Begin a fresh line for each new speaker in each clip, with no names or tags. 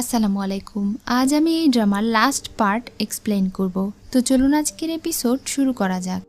আসসালামু আলাইকুম। আজ আমি এই ড্রামার লাস্ট পার্ট এক্সপ্লেন করব। তো চলুন আজকের এপিসোড শুরু করা যাক।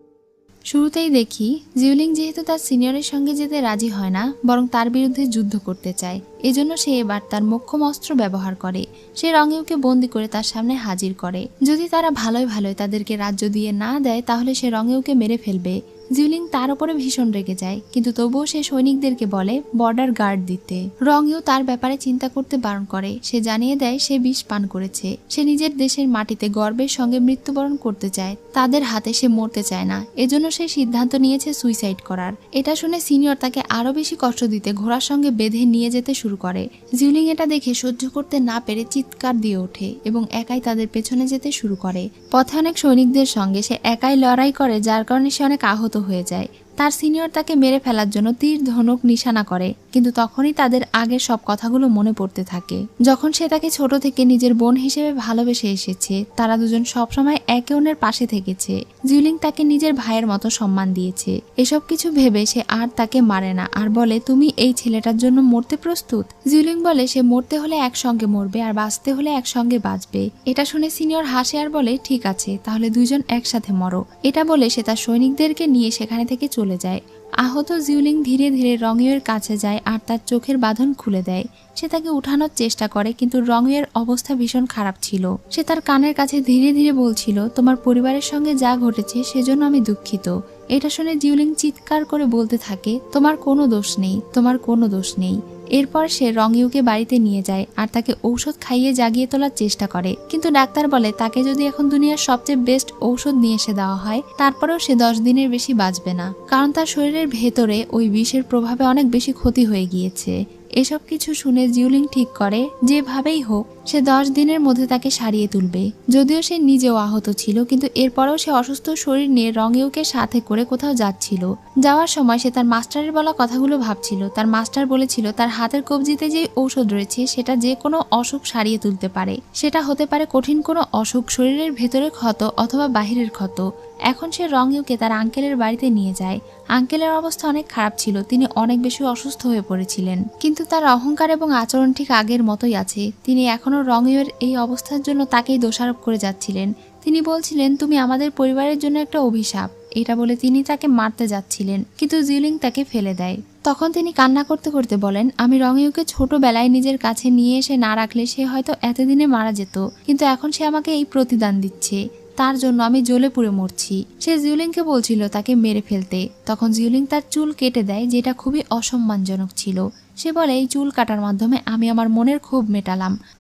শুরুতেই দেখি, জিউলিং যেহেতু তার সিনিয়রের সঙ্গে যেতে রাজি হয় না, বরং তার বিরুদ্ধে যুদ্ধ করতে চায়। এজন্য সে এবার তার মোক্ষম অস্ত্র ব্যবহার করে। সে রঙেউকে বন্দি করে তার সামনে হাজির করে। যদি তারা ভালোই ভালোই তাদেরকে রাজ্য দিয়ে না দেয়, তাহলে সে রঙেউকে মেরে ফেলবে। জিউলিং তার উপরে ভীষণ রেগে যায়, কিন্তু তবুও সে সৈনিকদেরকে বলে, বর্ডার গার্ড দিতে। রঙেও তার ব্যাপারে চিন্তা করতে বারণ করে। সে জানিয়ে দেয়, সে বিষ পান করেছে। সে নিজের দেশের মাটিতে গর্বের সঙ্গে মৃত্যুবরণ করতে চায়। তাদের হাতে সে মরতে চায় না। এজন্য সে সিদ্ধান্ত নিয়েছে সুইসাইড করার। এটা শুনে সিনিয়র তাকে আরও বেশি কষ্ট দিতে ঘোড়ার সঙ্গে বেঁধে নিয়ে যেতে শুরু করে। জিউলিং এটা দেখে সহ্য করতে না পেরে চিৎকার দিয়ে ওঠে এবং একাই তাদের পেছনে যেতে শুরু করে। পথে অনেক সৈনিকদের সঙ্গে সে একাই লড়াই করে, যার কারণে সে অনেক আহত হয়ে যায় তার সিনিয়র তাকে মেরে ফেলার জন্য তীর ধনুক নিশানা করে, কিন্তু তখনই তাদের আগের সব কথাগুলো মনে পড়তে থাকে। যখন সে তাকে ছোট থেকে নিজের বোন হিসেবে ভালোবেসে এসেছে, তারা দুজন সবসময় একে অন্যের পাশে থেকেছে। জিউলিং তাকে নিজের ভাইয়ের মতো সম্মান দিয়েছে। এসব কিছু ভেবে সে আর তাকে মারে না আর বলে, তুমি এই ছেলেটার জন্য মরতে প্রস্তুত? জিউলিং বলে, সে মরতে হলে একসঙ্গে মরবে আর বাঁচতে হলে একসঙ্গে বাঁচবে। এটা শুনে সিনিয়র হাসে আর বলে, ঠিক আছে, তাহলে দুইজন একসাথে মরো। এটা বলে সে তার সৈনিকদেরকে নিয়ে সেখানে থেকে চলে যায়। আহত জিউলিং ধীরে ধীরে রঙিয়ের কাছে যায় আর তার চোখের বাঁধন খুলে দেয়। সে তাকে উঠানোর চেষ্টা করে, কিন্তু রঙিয়ের অবস্থা ভীষণ খারাপ ছিল। সে তার কানের কাছে ধীরে ধীরে বলছিল, তোমার পরিবারের সঙ্গে যা ঘটেছে সেজন্য আমি দুঃখিত। এটা শুনে জিউলিং চিৎকার করে বলতে থাকে, তোমার কোনো দোষ নেই, তোমার কোনো দোষ নেই। এরপর সে রংইউকে বাড়িতে নিয়ে যায় আর তাকে ঔষধ খাইয়ে জাগিয়ে তোলার চেষ্টা করে। কিন্তু ডাক্তার বলে, তাকে যদি এখন দুনিয়ার সবচেয়ে বেস্ট ঔষধ নিয়ে এসে দেওয়া হয়, তারপরেও সে দশ দিনের বেশি বাঁচবে না। কারণ তার শরীরের ভেতরে ওই বিষের প্রভাবে অনেক বেশি ক্ষতি হয়ে গিয়েছে। এসব কিছু শুনে জিউলিং ঠিক করে, যেভাবেই হোক, সে দশ দিনের মধ্যে তাকে সারিয়ে তুলবে। যদিও সে নিজেও আহত ছিল, কিন্তু এরপরেও সে অসুস্থ শরীর নিয়ে রঙেউকে সাথে করে কোথাও যাচ্ছিল। যাওয়ার সময় সে তার মাস্টারের বলা কথাগুলো ভাবছিল। তার মাস্টার বলেছিল, তার হাতের কবজিতে যে ঔষধ রয়েছে, সেটা যে কোনো অসুখ সারিয়ে তুলতে পারে। সেটা হতে পারে কঠিন কোনো অসুখ, শরীরের ভেতরের ক্ষত অথবা বাহিরের ক্ষত। এখন সে রঙিউকে তার আঙ্কেলের বাড়িতে নিয়ে যায়। আঙ্কেলের অবস্থা অনেক খারাপ ছিল, তিনি অনেক বেশি অসুস্থ হয়ে পড়েছিলেন। কিন্তু তার অহংকার এবং আচরণ ঠিক আগের মতোই আছে। তিনি এখনও রঙিউয়ের এই অবস্থার জন্য তাকেই দোষারোপ করে যাচ্ছিলেন। তিনি বলছিলেন, তুমি আমাদের পরিবারের জন্য একটা অভিশাপ। এটা বলে তিনি তাকে মারতে যাচ্ছিলেন, কিন্তু জিউলিং তাকে ফেলে দেয়। তখন তিনি কান্না করতে করতে বলেন, আমি রঙিউকে ছোটবেলায় নিজের কাছে নিয়ে এসে না রাখলে সে হয়তো এতদিনে মারা যেত, কিন্তু এখন সে আমাকে এই প্রতিদান দিচ্ছে। তার জন্য আমি জ্বলে পুড়ে মরছি। সে জিউলিংকে বলছিল তাকে মেরে ফেলতে। তখন জিউলিং তার চুল কেটে দেয়, যেটা খুবই অসম্মানজনক ছিল। সে বলে, এই চুল কাটার মাধ্যমে আমি আমার মনের ক্ষোভ মেটালাম।